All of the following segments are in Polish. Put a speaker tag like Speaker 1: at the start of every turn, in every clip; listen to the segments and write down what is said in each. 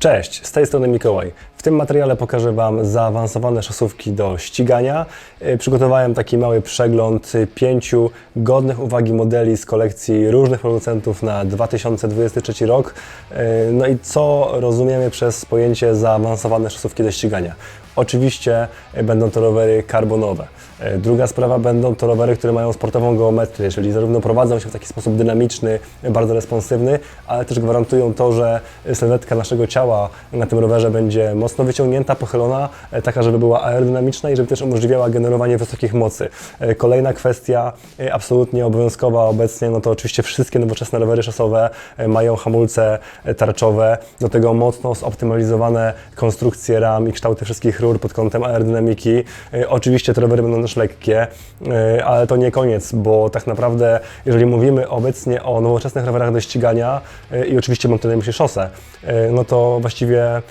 Speaker 1: Cześć, z tej strony Mikołaj. W tym materiale pokażę Wam zaawansowane szosówki do ścigania. Yy, Przygotowałem taki mały przegląd yy, pięciu godnych uwagi modeli z kolekcji różnych producentów na 2023 rok. Yy, No i co rozumiemy przez pojęcie zaawansowane szosówki do ścigania? Oczywiście będą to rowery karbonowe. Yy, Druga sprawa będą to rowery, które mają sportową geometrię, czyli zarówno prowadzą się w taki sposób dynamiczny, bardzo responsywny, ale też gwarantują to, że sylwetka naszego ciała na tym rowerze będzie mocno wyciągnięta, pochylona, e, taka, żeby była aerodynamiczna i żeby też umożliwiała generowanie wysokich mocy. E, Kolejna kwestia, e, absolutnie obowiązkowa obecnie, no to oczywiście wszystkie nowoczesne rowery szosowe e, mają hamulce e, tarczowe, do tego mocno zoptymalizowane konstrukcje ram i kształty wszystkich rur pod kątem aerodynamiki. E, Oczywiście te rowery będą też lekkie, e, ale to nie koniec, bo tak naprawdę, jeżeli mówimy obecnie o nowoczesnych rowerach do ścigania e, i oczywiście mam tutaj na myśli szosę, e, no to właściwie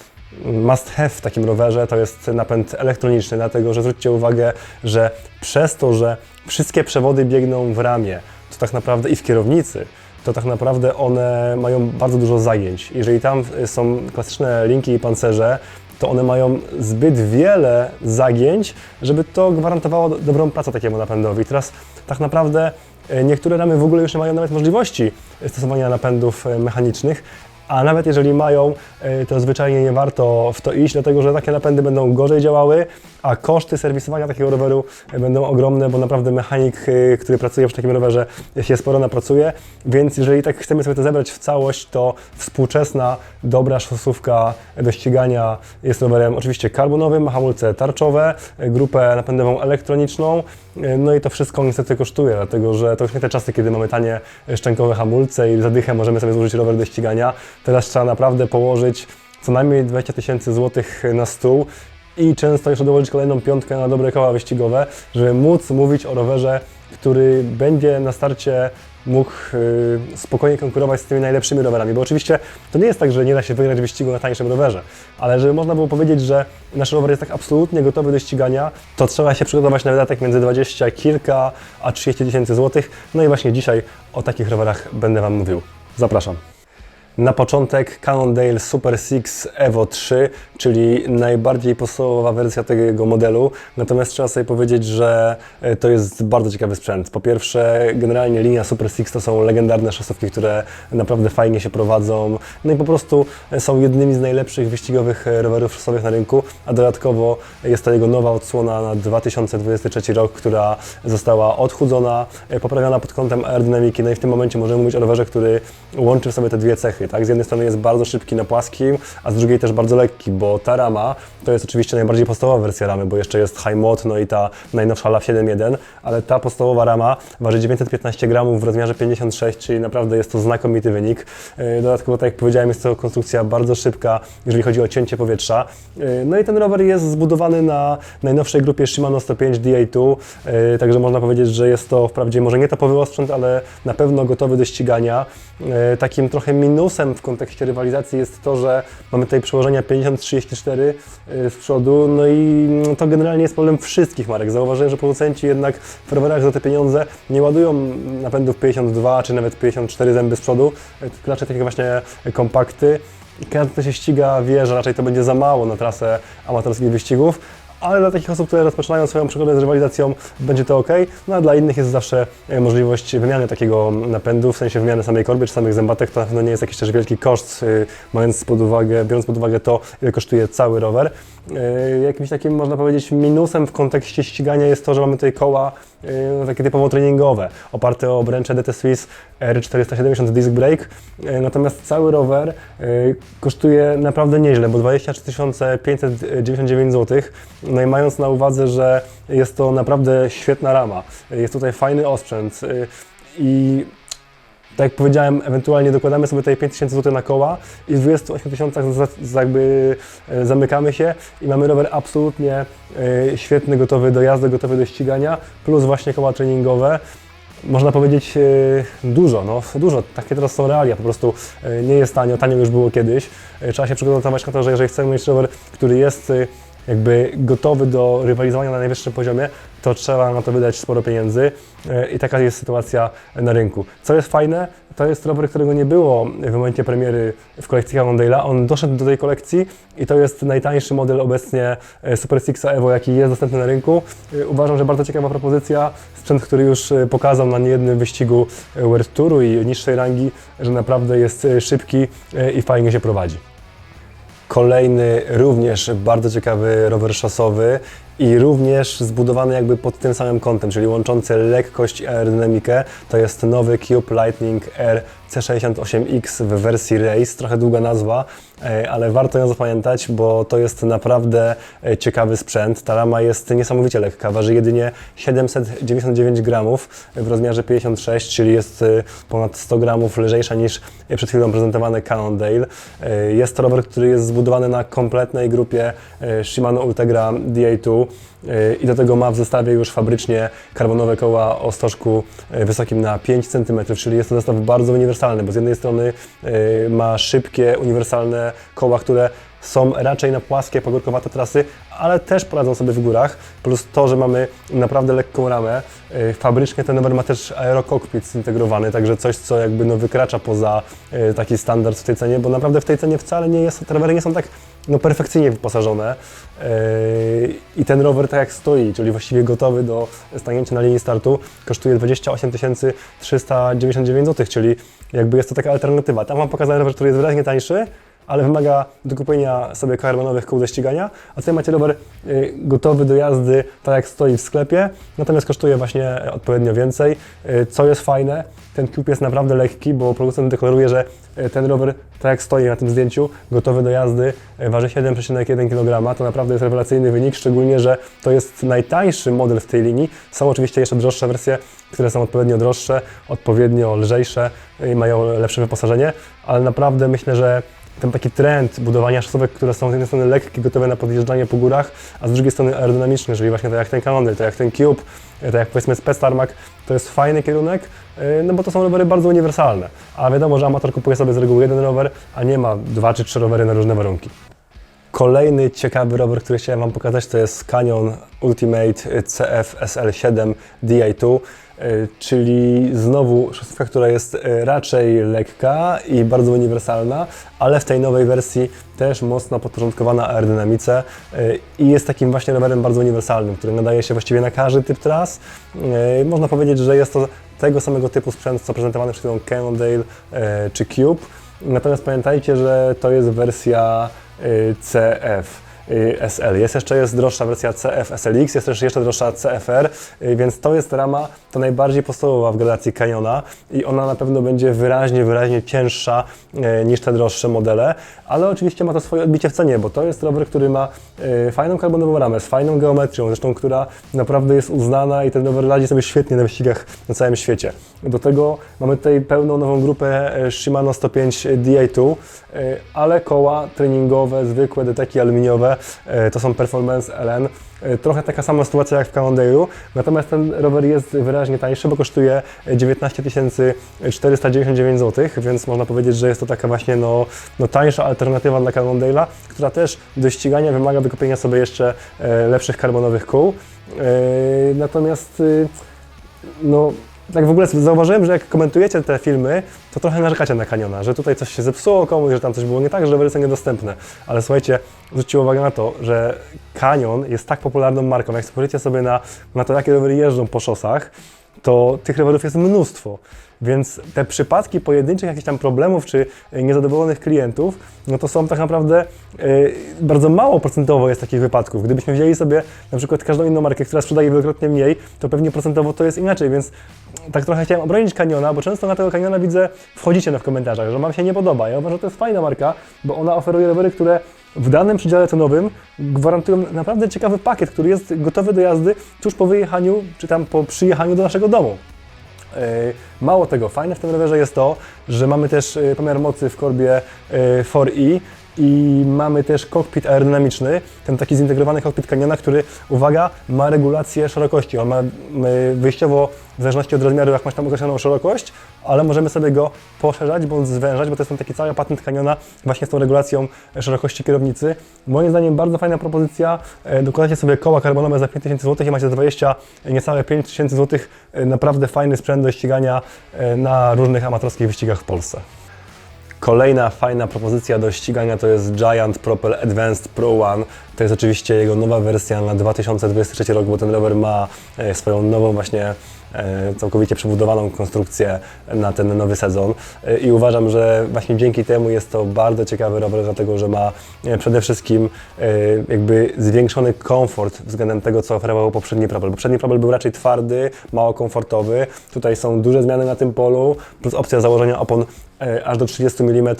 Speaker 1: must have w takim rowerze to jest napęd elektroniczny, dlatego że zwróćcie uwagę, że przez to, że wszystkie przewody biegną w ramię, to tak naprawdę i w kierownicy, to tak naprawdę one mają bardzo dużo zajęć. Jeżeli tam y, są klasyczne linki i pancerze, to one mają zbyt wiele zagięć, żeby to gwarantowało do- dobrą pracę takiemu napędowi. Teraz tak naprawdę e, niektóre ramy w ogóle już nie mają nawet możliwości stosowania napędów e, mechanicznych, a nawet jeżeli mają, e, to zwyczajnie nie warto w to iść, dlatego że takie napędy będą gorzej działały, a koszty serwisowania takiego roweru będą ogromne, bo naprawdę mechanik, e, który pracuje przy takim rowerze, się sporo napracuje. Więc jeżeli tak chcemy sobie to zebrać w całość, to współczesna, dobra szosówka do ścigania jest rowerem oczywiście karbonowym, ma hamulce tarczowe, grupę napędową elektroniczną, e, no i to wszystko niestety kosztuje, dlatego że to już nie te czasy, kiedy mamy tanie szczękowe hamulce i zadychę możemy sobie złożyć rower do ścigania. Teraz trzeba naprawdę położyć co najmniej 20 tysięcy złotych na stół i często jeszcze dołożyć kolejną piątkę na dobre koła wyścigowe, żeby móc mówić o rowerze, który będzie na starcie mógł y, spokojnie konkurować z tymi najlepszymi rowerami. Bo oczywiście to nie jest tak, że nie da się wygrać wyścigu na tańszym rowerze, ale żeby można było powiedzieć, że nasz rower jest tak absolutnie gotowy do ścigania, to trzeba się przygotować na wydatek między 20 kilka a 30 tysięcy złotych. No i właśnie dzisiaj o takich rowerach będę Wam mówił. Zapraszam. Na początek Cannondale Super Six Evo 3, czyli najbardziej podstawowa wersja tego modelu. Natomiast trzeba sobie powiedzieć, że e, to jest bardzo ciekawy sprzęt. Po pierwsze, generalnie linia Super Six to są legendarne szosówki, które naprawdę fajnie się prowadzą. No i po prostu są jednymi z najlepszych wyścigowych e, rowerów szosowych na rynku, a dodatkowo jest to jego nowa odsłona na 2023 rok, która została odchudzona, e, poprawiona pod kątem aerodynamiki. No i w tym momencie możemy mówić o rowerze, który łączy w sobie te dwie cechy. Tak? Z jednej strony jest bardzo szybki na płaskim, a z drugiej też bardzo lekki, bo ta rama to jest oczywiście najbardziej podstawowa wersja ramy, bo jeszcze jest High Mod, no i ta najnowsza LAV 7.1, ale ta podstawowa rama waży 915 gramów w rozmiarze 56, czyli naprawdę jest to znakomity wynik. Yy, Dodatkowo, tak jak powiedziałem, jest to konstrukcja bardzo szybka, jeżeli chodzi o cięcie powietrza. Yy, No i ten rower jest zbudowany na najnowszej grupie Shimano 105 DA2, yy, także można powiedzieć, że jest to wprawdzie może nie topowy osprzęt, ale na pewno gotowy do ścigania. Takim trochę minusem w kontekście rywalizacji jest to, że mamy tutaj przełożenia 50-34 yy, z przodu, no i mm, to generalnie jest problem wszystkich marek. Zauważyłem, że producenci jednak w rowerach za te pieniądze nie ładują napędów 52 czy nawet 54 zęby z przodu, yy, tylko raczej takie właśnie kompakty. I każdy, kto się ściga, wie, że raczej to będzie za mało na trasę amatorskich wyścigów, ale dla takich osób, które rozpoczynają swoją przygodę z rywalizacją, będzie to ok. No a dla innych jest zawsze e, możliwość wymiany takiego napędu, w sensie wymiany samej korby czy samych zębatek. To na pewno nie jest jakiś też wielki koszt, y, mając pod uwagę, biorąc pod uwagę to, ile kosztuje cały rower. Y, Jakimś takim, można powiedzieć, minusem w kontekście ścigania jest to, że mamy tutaj koła no, takie typowo treningowe, oparte o obręcze DT Swiss R470 Disc Brake. Y, Natomiast cały rower kosztuje naprawdę nieźle, bo 23 599 zł. No i mając na uwadze, że jest to naprawdę świetna rama, jest tutaj fajny osprzęt i tak jak powiedziałem, ewentualnie dokładamy sobie tutaj 5000 zł na koła i w 28 tysiącach za- za- jakby e, zamykamy się i mamy rower absolutnie e, świetny, gotowy do jazdy, gotowy do ścigania, plus właśnie koła treningowe. Można powiedzieć e, dużo, no dużo, takie teraz są realia, po prostu nie jest tanio, tanio już było kiedyś. Trzeba się przygotować na to, że jeżeli chcemy mieć rower, który jest jakby gotowy do rywalizowania na najwyższym poziomie, to trzeba na to wydać sporo pieniędzy e, i taka jest sytuacja na rynku. Co jest fajne, to jest rower, którego nie było w momencie premiery w kolekcji Cannondale'a. On doszedł do tej kolekcji i to jest najtańszy model obecnie e, Super Sixa Evo, jaki jest dostępny na rynku. E, Uważam, że bardzo ciekawa propozycja. Sprzęt, który już pokazał na niejednym wyścigu World Touru i niższej rangi, że naprawdę jest szybki i fajnie się prowadzi. Kolejny również bardzo ciekawy rower szosowy i również zbudowany jakby pod tym samym kątem, czyli łączący lekkość i aerodynamikę. To jest nowy Cube Lightning R C68X w wersji Race, trochę długa nazwa, e, ale warto ją zapamiętać, bo to jest naprawdę e, ciekawy sprzęt. Ta rama jest niesamowicie lekka, waży jedynie 799 gramów w rozmiarze 56, czyli jest e, ponad 100 gramów lżejsza niż przed chwilą prezentowany Cannondale. Jest to rower, który jest zbudowany na kompletnej grupie Shimano Ultegra DA2 e, i do tego ma w zestawie już fabrycznie karbonowe koła o stożku e, wysokim na 5 cm, czyli jest to zestaw bardzo uniwersalny, bo z jednej strony e, ma szybkie, uniwersalne koła, które są raczej na płaskie, pagórkowate trasy, ale też poradzą sobie w górach, plus to, że mamy naprawdę lekką ramę. E, Fabrycznie ten rower ma też aerokokpit zintegrowany, także coś, co jakby no wykracza poza taki standard w tej cenie, bo naprawdę w tej cenie wcale nie jest, te rowery nie są tak no, perfekcyjnie wyposażone E, i ten rower tak jak stoi, czyli właściwie gotowy do stanięcia na linii startu, kosztuje 28 399 zł, czyli jakby jest to taka alternatywa. Tam Wam pokazałem rower, który jest wyraźnie tańszy, ale wymaga do kupienia sobie karbonowych kół do ścigania, a tutaj macie rower y, gotowy do jazdy, tak jak stoi w sklepie, natomiast kosztuje właśnie odpowiednio więcej. Y, co jest fajne, ten Cube jest naprawdę lekki, bo producent deklaruje, że y, ten rower, tak jak stoi na tym zdjęciu, gotowy do jazdy, waży 7,1 kg. To naprawdę jest rewelacyjny wynik, szczególnie, że to jest najtańszy model w tej linii. Są oczywiście jeszcze droższe wersje, które są odpowiednio droższe, odpowiednio lżejsze i mają lepsze wyposażenie, ale naprawdę myślę, że ten taki trend budowania szosówek, które są z jednej strony lekkie, gotowe na podjeżdżanie po górach, a z drugiej strony aerodynamiczne, czyli właśnie tak jak ten Cannondale, tak jak ten Cube, tak jak powiedzmy Spec Tarmac, to jest fajny kierunek, yy, no bo to są rowery bardzo uniwersalne. A wiadomo, że amator kupuje sobie z reguły jeden rower, a nie ma dwa czy trzy rowery na różne warunki. Kolejny ciekawy rower, który chciałem Wam pokazać, to jest Canyon Ultimate CF SL7 DI2, y, czyli znowu szosówka, która jest y, raczej lekka i bardzo uniwersalna, ale w tej nowej wersji też mocno podporządkowana aerodynamice y, i jest takim właśnie rowerem bardzo uniwersalnym, który nadaje się właściwie na każdy typ tras. Można powiedzieć, że jest to tego samego typu sprzęt, co prezentowany przed chwilą Cannondale czy Cube. Natomiast pamiętajcie, że to jest wersja CF. Y, SL. Jest jeszcze jest droższa wersja CF SLX, jest też jeszcze droższa CFR, y, więc to jest rama ta najbardziej podstawowa w gradacji Canyona i ona na pewno będzie wyraźnie, wyraźnie cięższa y, niż te droższe modele, ale oczywiście ma to swoje odbicie w cenie, bo to jest rower, który ma fajną karbonową ramę, z fajną geometrią, zresztą która naprawdę jest uznana i ten rower radzi sobie świetnie na wyścigach na całym świecie. Do tego mamy tutaj pełną nową grupę Shimano 105 Di2, e, ale koła treningowe, zwykłe deteki aluminiowe, to są Performance LN. E, Trochę taka sama sytuacja jak w Cannondale'u, natomiast ten rower jest wyraźnie tańszy, bo kosztuje 19 499 zł, więc można powiedzieć, że jest to taka właśnie no, no tańsza alternatywa dla Cannondale'a, która też do ścigania wymaga wykupienia sobie jeszcze e, lepszych karbonowych kół. E, Natomiast y, no, tak w ogóle zauważyłem, że jak komentujecie te filmy, to trochę narzekacie na Canyona, że tutaj coś się zepsuło komuś, że tam coś było nie tak, że rowery są niedostępne. Ale słuchajcie, zwróćcie uwagę na to, że Canyon jest tak popularną marką. Jak spojrzycie sobie na, na to, jakie rowery jeżdżą po szosach, to tych rowerów jest mnóstwo. Więc te przypadki pojedynczych jakichś tam problemów czy y, niezadowolonych klientów, no to są tak naprawdę y, bardzo mało procentowo jest takich wypadków. Gdybyśmy wzięli sobie na przykład każdą inną markę, która sprzedaje wielokrotnie mniej, to pewnie procentowo to jest inaczej, więc tak trochę chciałem obronić Canyona, bo często na tego Canyona widzę, wchodzicie na w komentarzach, że Wam się nie podoba. Ja uważam, że to jest fajna marka, bo ona oferuje rowery, które w danym przedziale cenowym gwarantują naprawdę ciekawy pakiet, który jest gotowy do jazdy tuż po wyjechaniu, czy tam po przyjechaniu do naszego domu. Yy, Mało tego, fajne w tym rowerze jest to, że mamy też yy, pomiar mocy w korbie yy, 4i I mamy też kokpit aerodynamiczny, ten taki zintegrowany kokpit Canyona, który, uwaga, ma regulację szerokości. On ma y, wyjściowo, w zależności od rozmiaru, jak masz tam określoną szerokość, ale możemy sobie go poszerzać bądź zwężać, bo to jest ten taki cały patent Canyona właśnie z tą regulacją szerokości kierownicy. Moim zdaniem bardzo fajna propozycja. E, Dokładacie sobie koła karbonowe za 5000 zł i macie 20, niecałe 5000 zł. E, Naprawdę fajny sprzęt do ścigania e, na różnych amatorskich wyścigach w Polsce. Kolejna fajna propozycja do ścigania to jest Giant Propel Advanced Pro One. To jest oczywiście jego nowa wersja na 2023 rok, bo ten rower ma e, swoją nową właśnie e, całkowicie przebudowaną konstrukcję na ten nowy sezon E, i uważam, że właśnie dzięki temu jest to bardzo ciekawy rower, dlatego że ma przede wszystkim jakby zwiększony komfort względem tego, co oferował poprzedni Propel. Poprzedni Propel był raczej twardy, mało komfortowy. Tutaj są duże zmiany na tym polu, plus opcja założenia opon aż do 30 mm, e,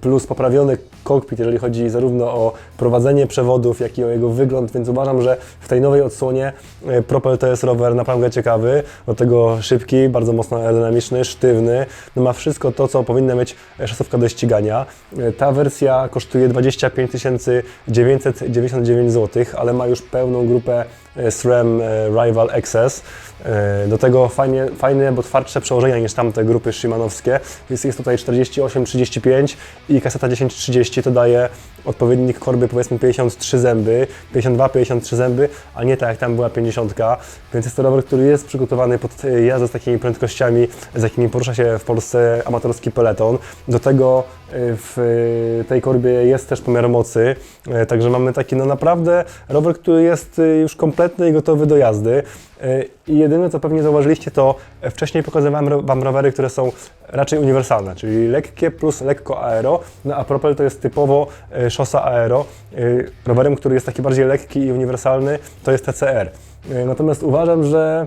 Speaker 1: plus poprawiony kokpit, jeżeli chodzi zarówno o prowadzenie przewodów, jak i o jego wygląd, więc uważam, że w tej nowej odsłonie e, Propel to jest rower naprawdę ciekawy, do tego szybki, bardzo mocno aerodynamiczny, sztywny, no ma wszystko to, co powinna mieć szosówka do ścigania. E, Ta wersja kosztuje 25 999 zł, ale ma już pełną grupę SRAM Rival XS. Do tego fajnie, fajne, bo twardsze przełożenia niż tamte grupy Szymanowskie. Jest, jest tutaj 48-35 i kaseta 10-30 to daje odpowiednik korby powiedzmy 53 zęby, 52-53 zęby, a nie tak jak tam była 50. Więc jest to rower, który jest przygotowany pod jazdę z takimi prędkościami, z jakimi porusza się w Polsce amatorski peleton. Do tego e, w tej korbie jest też pomiar mocy, e, także mamy taki no naprawdę rower, który jest e, już kompletny i gotowy do jazdy. I jedyne co pewnie zauważyliście to wcześniej pokazywałem Wam rowery, które są raczej uniwersalne, czyli lekkie plus lekko aero, no a Propel to jest typowo e, szosa aero. E, Rowerem, który jest taki bardziej lekki i uniwersalny to jest TCR. E, Natomiast uważam, że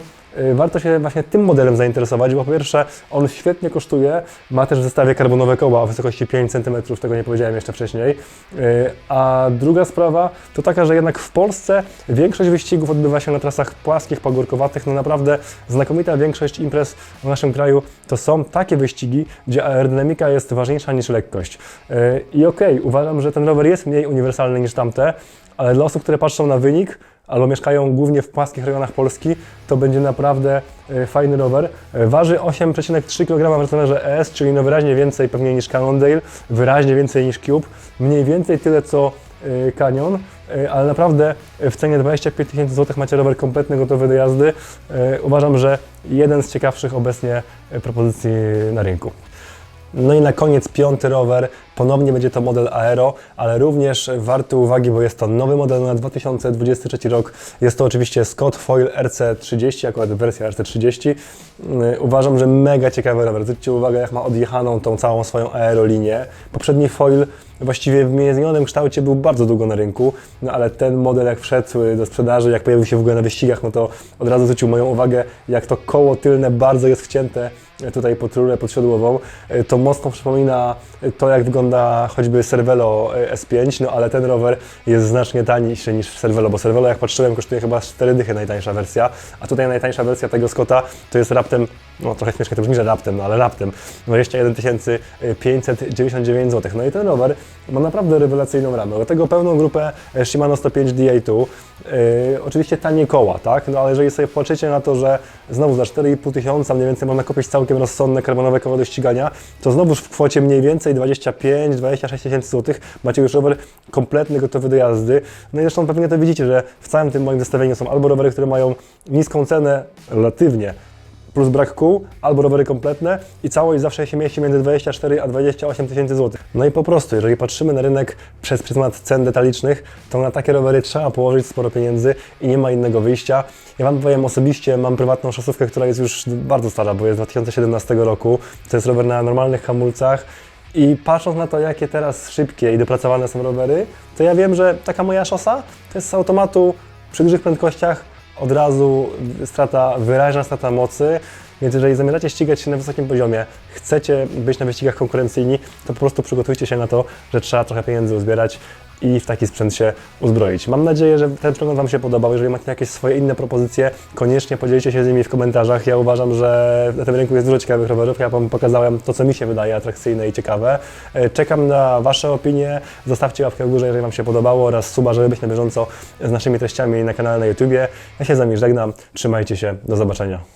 Speaker 1: warto się właśnie tym modelem zainteresować, bo po pierwsze on świetnie kosztuje, ma też w zestawie karbonowe koła o wysokości 5 cm, tego nie powiedziałem jeszcze wcześniej. E, A druga sprawa to taka, że jednak w Polsce większość wyścigów odbywa się na trasach płaskich, pagórkowatych, no naprawdę znakomita większość imprez w naszym kraju to są takie wyścigi, gdzie aerodynamika jest ważniejsza niż lekkość. E, I okej, uważam, że ten rower jest mniej uniwersalny niż tamte, ale dla osób, które patrzą na wynik, albo mieszkają głównie w płaskich rejonach Polski, to będzie naprawdę e, fajny rower. E, Waży 8,3 kg w rozmiarze ES, czyli no wyraźnie więcej pewnie niż Cannondale, wyraźnie więcej niż Cube, mniej więcej tyle co e, Canyon, e, ale naprawdę w cenie 25 tysięcy złotych macie rower kompletny, gotowy do jazdy. E, Uważam, że jeden z ciekawszych obecnie e, propozycji na rynku. No i na koniec piąty rower, ponownie będzie to model Aero, ale również warty uwagi, bo jest to nowy model na 2023 rok. Jest to oczywiście Scott Foil RC30, akurat wersja RC30. Yy, Uważam, że mega ciekawy rower. Zwróćcie uwagę, jak ma odjechaną tą całą swoją aerolinię. Poprzedni foil właściwie w zmienionym kształcie był bardzo długo na rynku, no ale ten model jak wszedł y, do sprzedaży, jak pojawił się w ogóle na wyścigach, no to od razu zwrócił moją uwagę, jak to koło tylne bardzo jest wcięte y, tutaj pod rurę podsiodłową. Y, To mocno przypomina to, jak wygląda choćby Cervelo y, S5, no ale ten rower jest znacznie tańszy niż Cervelo, bo Cervelo jak patrzyłem kosztuje chyba 4 dychy najtańsza wersja, a tutaj najtańsza wersja tego Scotta to jest raptem, no trochę śmiesznie to brzmi, że raptem, no ale raptem 21 599 zł. No i ten rower ma naprawdę rewelacyjną ramę. Do tego pełną grupę e, Shimano 105 DA2. Yy, oczywiście tanie koła, tak? No ale jeżeli sobie patrzycie na to, że znowu za 4,5 tysiąca mniej więcej można kupić całkiem rozsądne karbonowe koło do ścigania, to znowuż w kwocie mniej więcej 25-26 tysięcy złotych macie już rower kompletny, gotowy do jazdy. No i zresztą pewnie to widzicie, że w całym tym moim zestawieniu są albo rowery, które mają niską cenę relatywnie, plus brak kół, albo rowery kompletne i całość zawsze się mieści między 24 a 28 tysięcy złotych. No i po prostu, jeżeli patrzymy na rynek przez pryzmat cen detalicznych, to na takie rowery trzeba położyć sporo pieniędzy i nie ma innego wyjścia. Ja Wam powiem osobiście, mam prywatną szosówkę, która jest już bardzo stara, bo jest z 2017 roku. To jest rower na normalnych hamulcach. I patrząc na to, jakie teraz szybkie i dopracowane są rowery, to ja wiem, że taka moja szosa to jest z automatu przy dużych prędkościach od razu strata, wyraźna strata mocy. Więc jeżeli zamierzacie ścigać się na wysokim poziomie, chcecie być na wyścigach konkurencyjni, to po prostu przygotujcie się na to, że trzeba trochę pieniędzy uzbierać i w taki sprzęt się uzbroić. Mam nadzieję, że ten przegląd Wam się podobał. Jeżeli macie jakieś swoje inne propozycje, koniecznie podzielcie się z nimi w komentarzach. Ja uważam, że na tym rynku jest dużo ciekawych rowerów. Ja Wam pokazałem to, co mi się wydaje atrakcyjne i ciekawe. E, Czekam na Wasze opinie. Zostawcie łapkę w górze, jeżeli Wam się podobało oraz suba, żeby być na bieżąco z naszymi treściami na kanale na YouTubie. Ja się z Wami żegnam. Trzymajcie się. Do zobaczenia.